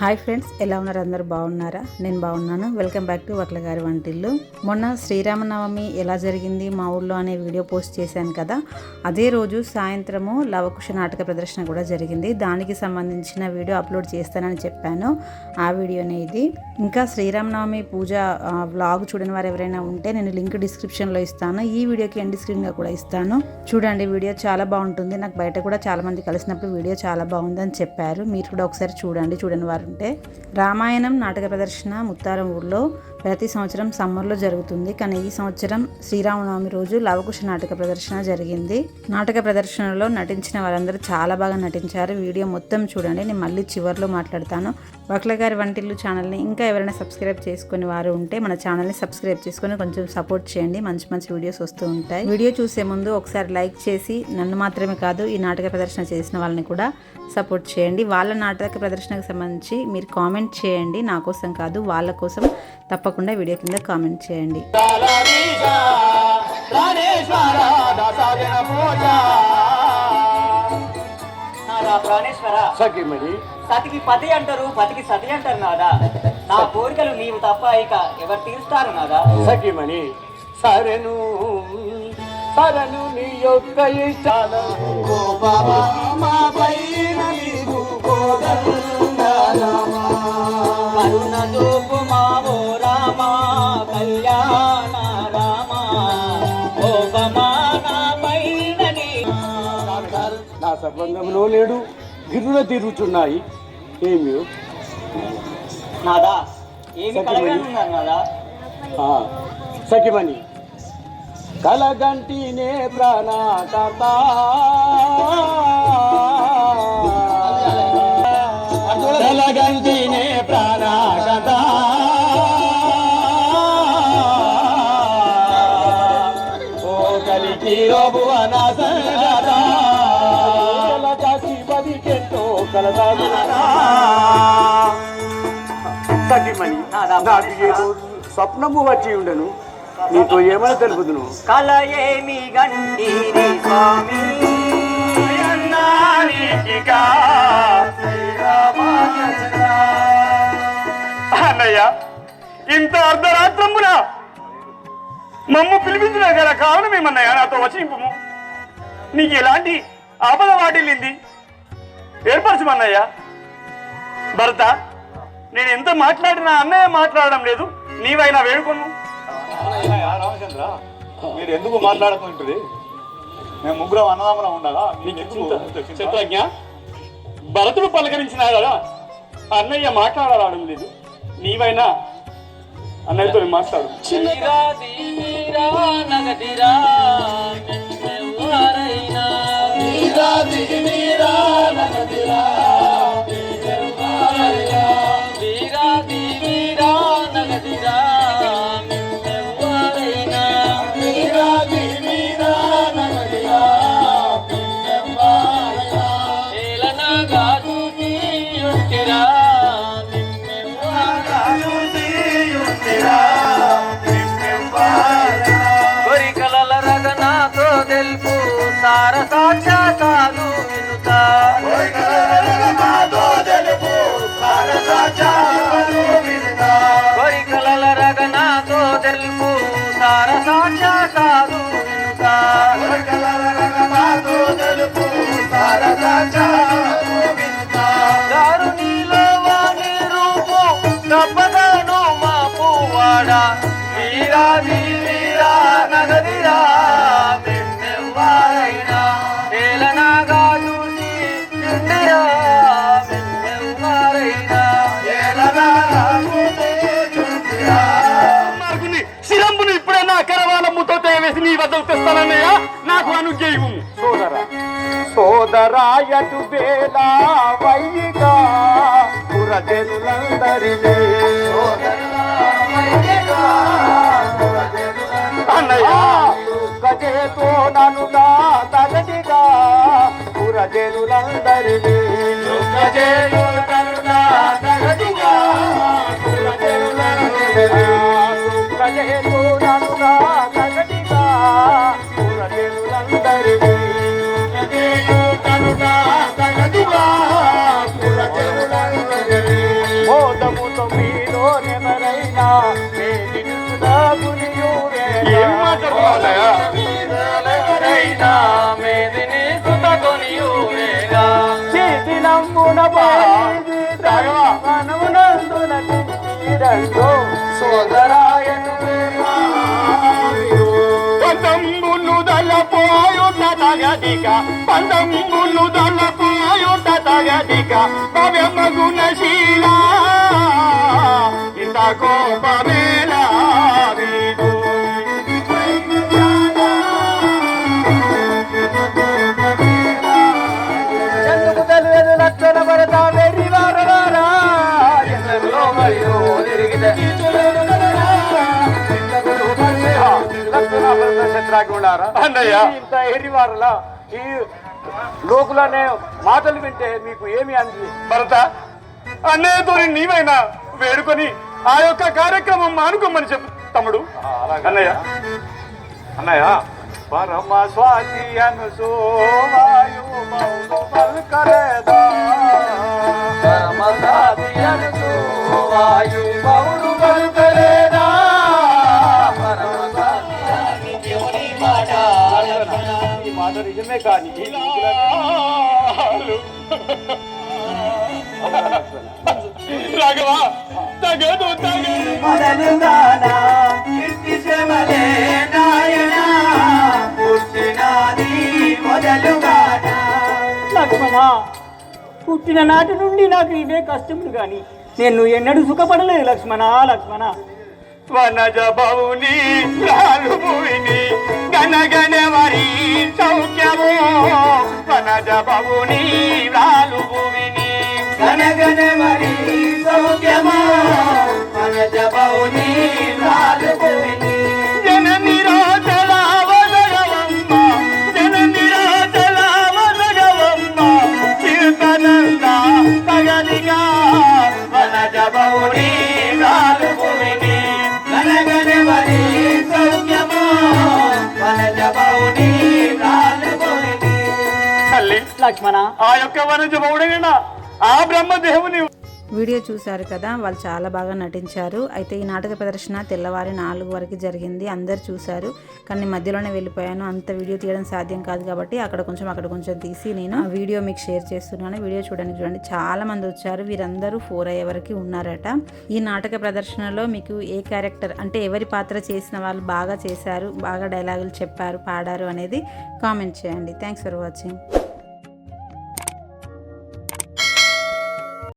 Hi friends ఎలా ఉన్నారు? అందరూ బాగున్నారా? నేను బాగున్నాను. వెల్కమ్ బ్యాక్ టు వట్ల గారి వంటిల్లు. మొన్న శ్రీరామనవమి ఎలా జరిగింది? మా ఊళ్ళో అనే వీడియో పోస్ట్ చేశాను కదా. అదే రోజు సాయంత్రము లవకుశ నాటక ప్రదర్శన కూడా జరిగింది. దానికి సంబంధించిన వీడియో అప్లోడ్ చేస్తానని చెప్పాను. ఆ వీడియోనే ఇది. ఇంకా శ్రీరామనవమి పూజ వ్లాగ్ చూడని వారు ఎవరైనా ఉంటే నేను లింక్ డిస్క్రిప్షన్లో ఇస్తాను. ఈ వీడియోకి ఎండ్ స్క్రీన్గా కూడా ఇస్తాను. చూడండి వీడియో చాలా బాగుంటుంది. నాకు బయట కూడా చాలామంది కలిసినప్పుడు వీడియో చాలా బాగుందని చెప్పారు. మీరు కూడా ఒకసారి చూడండి. చూడని వారు అంటే రామాయణం నాటక ప్రదర్శన ముత్తారం ఊర్లో ప్రతి సంవత్సరం సమ్మర్లో జరుగుతుంది. కానీ ఈ సంవత్సరం శ్రీరామనవమి రోజు లవకుశ నాటక ప్రదర్శన జరిగింది. నాటక ప్రదర్శనలో నటించిన వారందరూ చాలా బాగా నటించారు. వీడియో మొత్తం చూడండి. నేను మళ్ళీ చివర్లో మాట్లాడతాను. వక్లగారి వంటిల్లు ఛానల్ని ఇంకా ఎవరైనా సబ్స్క్రైబ్ చేసుకునే వారు ఉంటే మన ఛానల్ని సబ్స్క్రైబ్ చేసుకొని కొంచెం సపోర్ట్ చేయండి. మంచి మంచి వీడియోస్ వస్తూ ఉంటాయి. వీడియో చూసే ముందు ఒకసారి లైక్ చేసి నన్ను మాత్రమే కాదు ఈ నాటక ప్రదర్శన చేసిన వాళ్ళని కూడా సపోర్ట్ చేయండి. వాళ్ళ నాటక ప్రదర్శనకు సంబంధించి మీరు కామెంట్ చేయండి. నా కోసం కాదు వాళ్ళ కోసం తప్పకుండా వీడియో కింద కామెంట్ చేయండి. సతికి పతి అంటారు పతికి సతి అంటారు నాదా నా కోరికలు నీవు తప్ప ఇక ఎవరు తీరుస్తారు నాదా సఖిమణి సరను సరను నీ యొక్క ఇష్టాలు. సంబంధంలో లేడు. గిరుల తిరుగుతున్నాయి ఏమి? నాదా? సఖిమణి. కలగంటినే ప్రాణాకత కలగంటినే సఖిమణి నాదా నాకు ఏ రోజు స్వప్నము వచ్చి ఉండను. నీతో ఏమని తెలుపుదును? కల ఏమి గంటీరి స్వామి? అన్నయ్య ఇంత అర్ధరాత్రమున మమ్ము పిలిపించిన గల కారణం ఏమన్నయ్య? నాతో వచింపు నీకు ఎలాంటి ఆపద వాటిల్లింది? ఏర్పరచమన్నయ్య. భరత నేను ఎంత మాట్లాడినా అన్నయ్య మాట్లాడడం లేదు. నీవైనా వేడుకొను. రామచంద్ర మీరు ఎందుకు మాట్లాడుకుంటుంది మేము ముగ్గురం అన్నదమ్ములం ఉండగా? చిత్రజ్ఞ భరతుడు పలకరించినా కదా. అన్నయ్య మాట్లాడరావడం లేదు. నీవైనా అన్నయ్యతో మాట్లాడు తీరా కోరికలల రగనాతో తెలుపు సార సాక్షాతాలు వినుతా దారుణిలో వాణి రూపు తప్పదను మా పువ్వాడ వీరా వీరా నగదిరా తెస్తానన్నయ్య నాకు అనుజ్ఞయము సోదర సోదరాయటు వేళ వైగా పురజనులందరినీ. అన్నయ్య. గజేతో నన్ను నా తగదిగా పురజనులందరినీ. గజేతో పంతొమ్మిది దళపోయుట తగదిక పంతొమ్మిది దళపోయుట తగదిక పవెమ్మ గుణశీల ఇంత కోపమేల అన్నయ్య. ఇంత ఈ లోకులనే మాటలు వింటే మీకు ఏమి అంది? భరత అన్నయ్యతో నీవైనా వేడుకొని ఆ యొక్క కార్యక్రమం మానుకోమని చెప్పు తమ్ముడు. అన్నయ్య. అన్నయ్య. పరమ స్వాతి అను సోవాయు మౌను పలుకలేదా వాయు పౌరు పలుకలేదా నిజమే కానీ రాఘవ తగదు తగదు. మొదలుగానా ఇంటి శ్రమలే నాయనా పుట్టినాది మొదలుగానా లక్ష్మణ పుట్టిన నాటి నుండి నాకు ఇవే కష్టములు కానీ నేను ఎన్నడూ సుఖపడలేదు లక్ష్మణ లక్ష్మణ. వనజ బౌని రాలు భూమిని వరి సౌఖ్యము. వనజ బౌని రాలు భూమిని గనగన మరి సౌఖ్యమా మనజ బౌని రాలు భూమిని జన నిరాచల లక్ష్మణ. ఆ యొక్క వనజ బౌడైన ఆ బ్రహ్మదేవుని వీడియో చూశారు కదా వాళ్ళు చాలా బాగా నటించారు. అయితే ఈ నాటక ప్రదర్శన తెల్లవారి నాలుగు వరకు జరిగింది. అందరు చూశారు. కానీ మధ్యలోనే వెళ్ళిపోయాను. అంత వీడియో తీయడం సాధ్యం కాదు కాబట్టి అక్కడ కొంచెం అక్కడ కొంచెం తీసి నేను ఆ వీడియో మీకు షేర్ చేస్తున్నాను. వీడియో చూడడానికి చూడండి. చాలా మంది వచ్చారు. వీరందరూ ఫోర్ అయ్యే వరకు ఉన్నారట. ఈ నాటక ప్రదర్శనలో మీకు ఏ క్యారెక్టర్ అంటే ఎవరి పాత్ర చేసిన వాళ్ళు బాగా చేశారు బాగా డైలాగులు చెప్పారు పాడారు అనేది కామెంట్ చేయండి. Thanks for watching.